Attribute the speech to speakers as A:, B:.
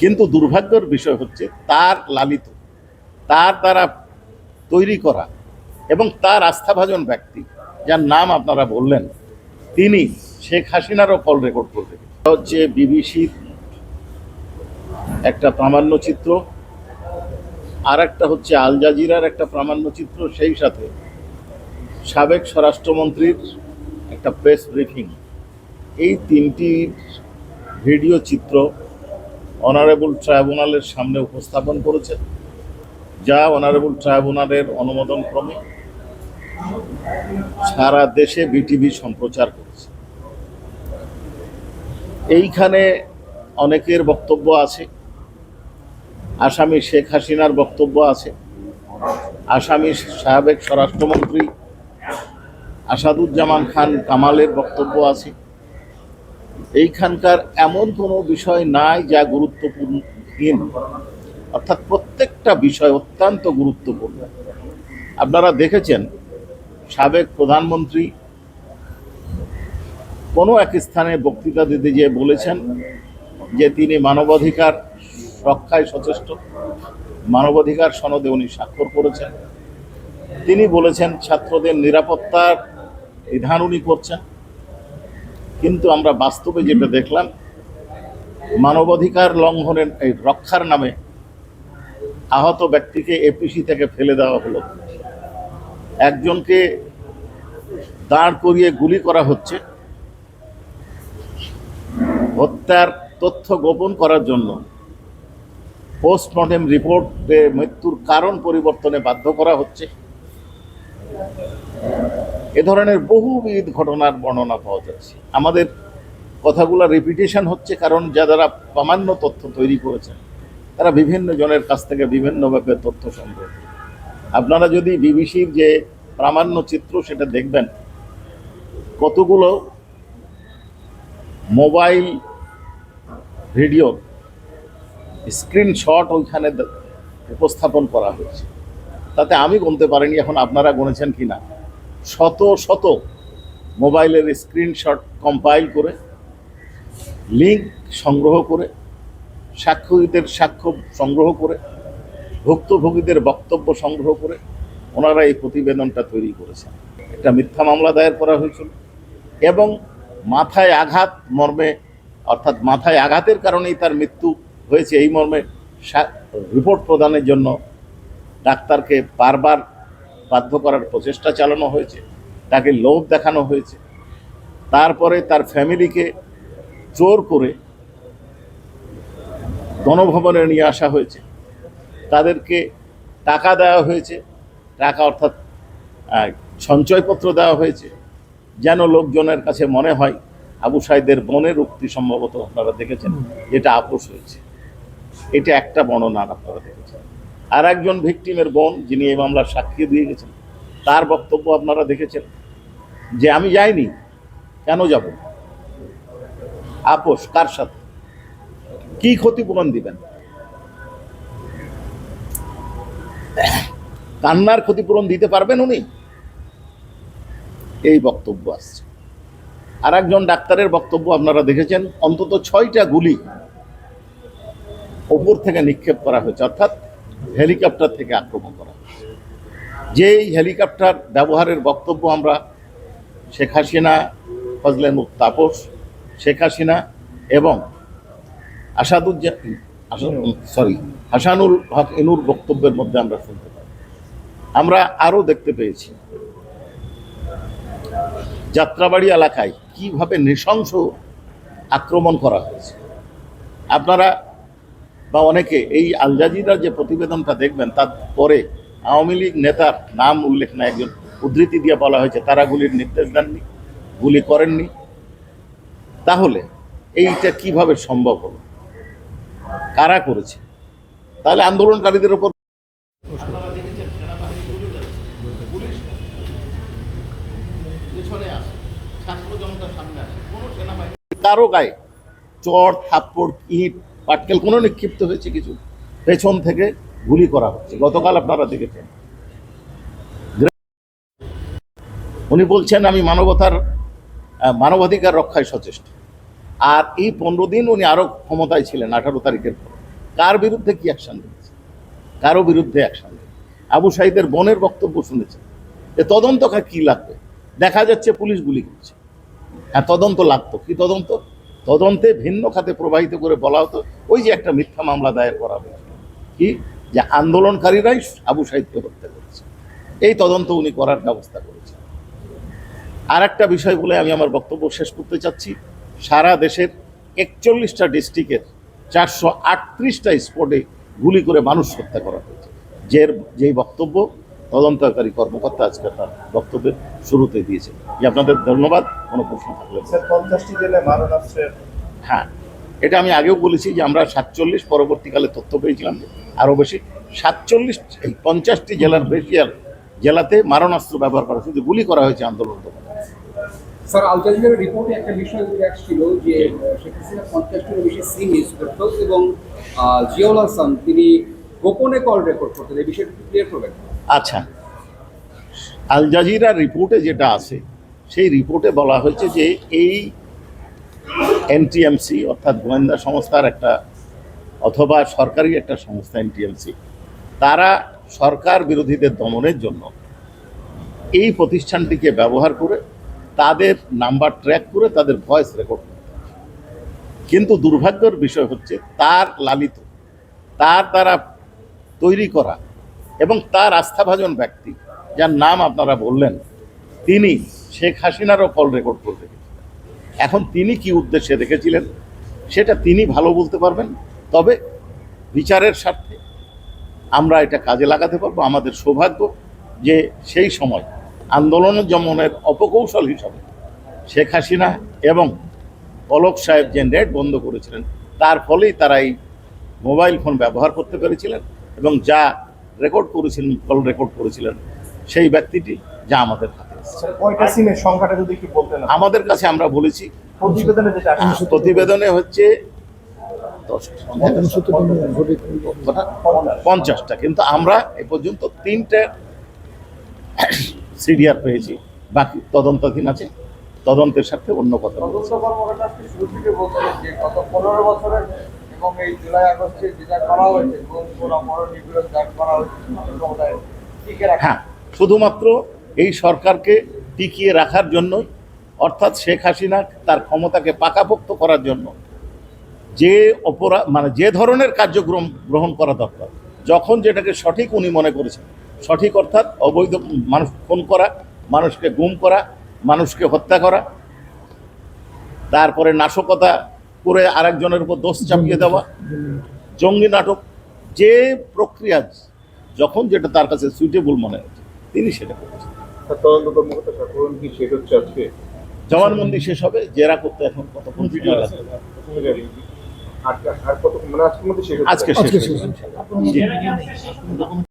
A: কিন্তু দুর্ভাগ্যের বিষয় হচ্ছে তার লালিত, তার দ্বারা তৈরি করা এবং তার আস্থাভাজন ব্যক্তি, যার নাম আপনারা বললেন, তিনি শেখ হাসিনারও কল রেকর্ড করবে। হচ্ছে বিবিসির একটা প্রামাণ্য চিত্র। আর একটা হচ্ছে আল জাজিরার একটা প্রামাণ্য চিত্র, সেই সাথে সাবেক স্বরাষ্ট্রমন্ত্রীর একটা প্রেস ব্রিফিং এই তিনটি ভিডিও চিত্র অনারেবল ট্রাইব্যুনালের সামনে উপস্থাপন করেছে যা অনারেবল ট্রাইব্যুনালের অনুমোদন ক্রমে সারা দেশে বিটিভি সম্প্রচার করেছে। এইখানে অনেকের বক্তব্য আছে, আসামি শেখ হাসিনার বক্তব্য আছে, আসামি সাবেক স্বরাষ্ট্রমন্ত্রী আসাদুজ্জামান খান কামালের বক্তব্য আছে এইখানকার এমন কোনো বিষয় নাই যা গুরুত্বপূর্ণহীন অর্থাৎ প্রত্যেকটা বিষয় অত্যন্ত গুরুত্বপূর্ণ। আপনারা দেখেছেন, সাবেক প্রধানমন্ত্রী কোনো এক স্থানে বক্তৃতা দিতে গিয়ে বলেছেন যে তিনি মানবাধিকার রক্ষায় সচেষ্ট। মানবাধিকার সনদে উনি স্বাক্ষর করেছেন। তিনি বলেছেন, ছাত্রদের নিরাপত্তার বিধান উনি করছেন। কিন্তু আমরা বাস্তবে যেটা দেখলাম, মানবাধিকার লঙ্ঘনের এই রক্ষার নামে আহত ব্যক্তিকে এপিসি থেকে ফেলে দেওয়া হলো। একজনকে দাঁড় করিয়ে গুলি করা হচ্ছে। হত্যার তথ্য গোপন করার জন্য পোস্টমর্টেম রিপোর্টে মৃত্যুর কারণ পরিবর্তনে বাধ্য করা হচ্ছে। এ ধরনের বহুবিধ ঘটনার বর্ণনা পাওয়া যাচ্ছে। আমাদের কথাগুলো রিপিটেশন হচ্ছে কারণ যারা প্রামাণ্য তথ্য তৈরি করেছেন, তারা বিভিন্ন জনের কাছ থেকে বিভিন্নভাবে তথ্য সংগ্রহ আপনারা যদি বিবিসির যে প্রামাণ্য চিত্র সেটা দেখবেন, কতগুলো মোবাইল ভিডিও, স্ক্রিনশট ওইখানে উপস্থাপন করা হয়েছে। তাতে আমি গুনতে পারিনি এখন আপনারা গুনেছেন কি না শত শত মোবাইলের স্ক্রিনশট কম্পাইল করে লিঙ্ক সংগ্রহ করে, সাক্ষীদের সাক্ষ্য সংগ্রহ করে, ভুক্তভোগীদের বক্তব্য সংগ্রহ করে ওনারা এই প্রতিবেদনটা তৈরি করেছেন। একটা মিথ্যা মামলা দায়ের করা হয়েছিল এবং মাথায় আঘাত মর্মে, অর্থাৎ মাথায় আঘাতের কারণেই তার মৃত্যু হয়েছে। এই মর্মে রিপোর্ট প্রদানের জন্য ডাক্তারকে বারবার বাধ্য করার প্রচেষ্টা চালানো হয়েছে তাকে লোভ দেখানো হয়েছে। তারপরে তার ফ্যামিলিকে জোর করে গণভবনে নিয়ে আসা হয়েছে। তাদেরকে টাকা দেওয়া হয়েছে টাকা অর্থাৎ সঞ্চয়পত্র দেওয়া হয়েছে। যেন লোকজনের কাছে মনে হয় আবু সাইদের বনের উক্তি সম্ভবত আপনারা দেখেছেন যেটা আপোষ হয়েছে। এটা একটা বর্ণনা আপনারা দেখেছেন। আর একজন ভিকটিমের বোন, যিনি এই মামলার সাক্ষী দিয়ে গেছেন, তার বক্তব্য আপনারা দেখেছেন। যে আমি যাইনি, কেন যাব? আপোষ, কার সাথে? কি ক্ষতিপূরণ দিবেন? কান্নার ক্ষতিপূরণ দিতে পারবেন উনি? এই বক্তব্য আসছে। আর একজন ডাক্তারের বক্তব্য আপনারা দেখেছেন, অন্তত ছয়টা গুলি ওপর থেকে নিক্ষেপ করা হয়েছে। অর্থাৎ হেলিকপ্টার থেকে আক্রমণ করা হয়েছে। যেই হেলিকপ্টার ব্যবহারের বক্তব্য আমরা শেখ হাসিনা ফজলেন তাপস, শেখ হাসিনা এবং আসাদুজ্জা সরি হাসানুল হক এনুর বক্তব্যের মধ্যে আমরা শুনতে পাই। আমরা আরও দেখতে পেয়েছি যাত্রাবাড়ি এলাকায় কীভাবে নৃশংস আক্রমণ করা হয়েছে। আপনারা বা অনেকে এই আল জাজিরার যে প্রতিবেদনটা দেখবেন, তার পরে আওয়ামী লীগ নেতার নাম উল্লেখ না একজন উদ্ধৃতি দিয়ে বলা হয়েছে, তারা গুলির নির্দেশ দেননি, গুলি করেননি। তাহলে এইটা কীভাবে সম্ভব হলো? কারা করেছে? তাহলে আন্দোলনকারীদের উপর কারও গায়ে চট থাপ্পড়, ইট পাটকেল কোনো নিক্ষিপ্ত হয়েছে কিছু? পেছন থেকে গুলি করা হচ্ছে। গতকাল আপনারা দেখেছেন। উনি বলছেন, আমি মানবতার মানবাধিকার রক্ষায় সচেষ্ট। আর এই পনেরো দিন উনি আরও ক্ষমতায় ছিলেন, আঠারো তারিখের পর। কার বিরুদ্ধে কি অ্যাকশন নিয়েছে? কারও বিরুদ্ধে অ্যাকশন আবু সাইদের বোনের বক্তব্য শুনেছে যে তদন্ত কি লাগবে? দেখা যাচ্ছে পুলিশ গুলি করছে। হ্যাঁ তদন্ত লাগতো। কি তদন্ত? তদন্তে ভিন্ন খাতে প্রবাহিত করে বলা হতো ওই যে একটা মিথ্যা মামলা দায়ের করা হয়েছে কি? যে আন্দোলনকারীরাই আবু সাহিত্য হত্যা করেছে। এই তদন্ত উনি করার ব্যবস্থা করেছেন। আর একটা বিষয় বলে আমি আমার বক্তব্য শেষ করতে চাচ্ছি। সারা দেশের একচল্লিশটা ডিস্ট্রিক্টের চারশো আটত্রিশটা স্পটে গুলি করে মানুষ হত্যা করা হয়েছে। যে যেই বক্তব্য তদন্তকারী কর্মকর্তা আজকে তার বক্তব্যের শুরুতে দিয়েছে যে আপনাদের ধন্যবাদ? কোনো প্রশ্ন থাকলে। হ্যাঁ এটা আমি আগেও বলেছি যে আমরা সাতচল্লিশ পরবর্তীকালে তথ্য পেয়েছিলাম আরও বেশি। সাতচল্লিশ এই পঞ্চাশটি জেলার বেশি আর জেলাতে মারণাস্ত্র ব্যবহার করা শুধু গুলি করা হয়েছে আন্দোলন।
B: স্যার আল জাজিরার রিপোর্টে একটা বিষয় আসছিল যে আহ, শেখ হাসিনা পঞ্চাশটিরও বেশি সিম ইউজ করতো এবং আহ, জিয়াউল হাসান তিনি গোপনে কল রেকর্ড করতেন। এই বিষয়টা ক্লিয়ার করবেন?
A: আচ্ছা। আল জাজিরা রিপোর্টে যেটা আছে সেই রিপোর্টে বলা হয়েছে যে এই এনটিএমসি, অর্থাৎ গোয়েন্দা সংস্থার একটা অথবা সরকারি একটা সংস্থা এনটিএমসি, তারা সরকার বিরোধীদের দমনের জন্য এই প্রতিষ্ঠানটিকে ব্যবহার করে তাদের নাম্বার ট্র্যাক করে তাদের ভয়েস রেকর্ড কিন্তু দুর্ভাগ্যের বিষয় হচ্ছে তার লালিত, তার দ্বারা তৈরি করা এবং তার আস্থাভাজন ব্যক্তি, যার নাম আপনারা বললেন, তিনি শেখ হাসিনারও কল রেকর্ড করে রেখেছিলেন এখন তিনি কি উদ্দেশ্যে রেখেছিলেন, সেটা তিনি ভালো বলতে পারবেন। তবে বিচারের স্বার্থে আমরা এটা কাজে লাগাতে পারব। আমাদের সৌভাগ্য যে সেই সময় আন্দোলন দমনের অপকৌশল হিসাবে শেখ হাসিনা এবং পলক সাহেব যে নেট বন্ধ করেছিলেন, তার ফলেই তারা এই মোবাইল ফোন ব্যবহার করতে পেরেছিলেন এবং যা রেকর্ড করেছিলেন কল রেকর্ড করেছিলেন, সেই ব্যক্তিটি যা আমাদের হাতে।
C: কয়টা সিমের সংখ্যাটা যদি একটু বলতেন
A: আমাদের কাছে আমরা বলেছি।
C: প্রতিবেদনে যেটা আসছে।
A: প্রতিবেদনে হচ্ছে দশটা পঞ্চাশটা। কিন্তু আমরা এ পর্যন্ত তিনটে সিডিআর পেয়েছি। বাকি তদন্তাধীন আছে। তদন্তের সাথে অন্য কথা বলছি।
D: তদন্ত কর্মকর্তা আজকে শুরু থেকে গত পনেরো বছরের এবং এই জুলাই আগস্টে যেটা করা হয়েছে গুম খুন অপহরণ করা হয়েছে রাখা
A: হ্যাঁ শুধুমাত্র এই সরকারকে টিকিয়ে রাখার জন্যই, অর্থাৎ শেখ হাসিনা তার ক্ষমতাকে পাকাপোক্ত করার জন্য যে অপরাধ মানে যে ধরনের কার্যক্রম গ্রহণ করা দরকার, যখন যেটাকে সঠিক উনি মনে করেছেন, সঠিক অর্থাৎ অবৈধ মানুষ খুন করা, মানুষকে গুম করা, মানুষকে হত্যা করা, তারপরে নাশকতা করে আরেকজনের উপর দোষ চাপিয়ে দেওয়া, জঙ্গি নাটক, যে প্রক্রিয়া যখন যেটা তার কাছে সুইটেবল মনে হচ্ছে তিনি সেটা করেছেন।
C: তদন্ত কর্মকর্তা সাধারণ কি শেষ হচ্ছে আজকে?
A: জবানবন্দি শেষ হবে জেরা করতে এখন কতক্ষণ ভিডিও লাগবে?
C: আর আর কত মানে মধ্যে শেষ
A: আজকে শেষ।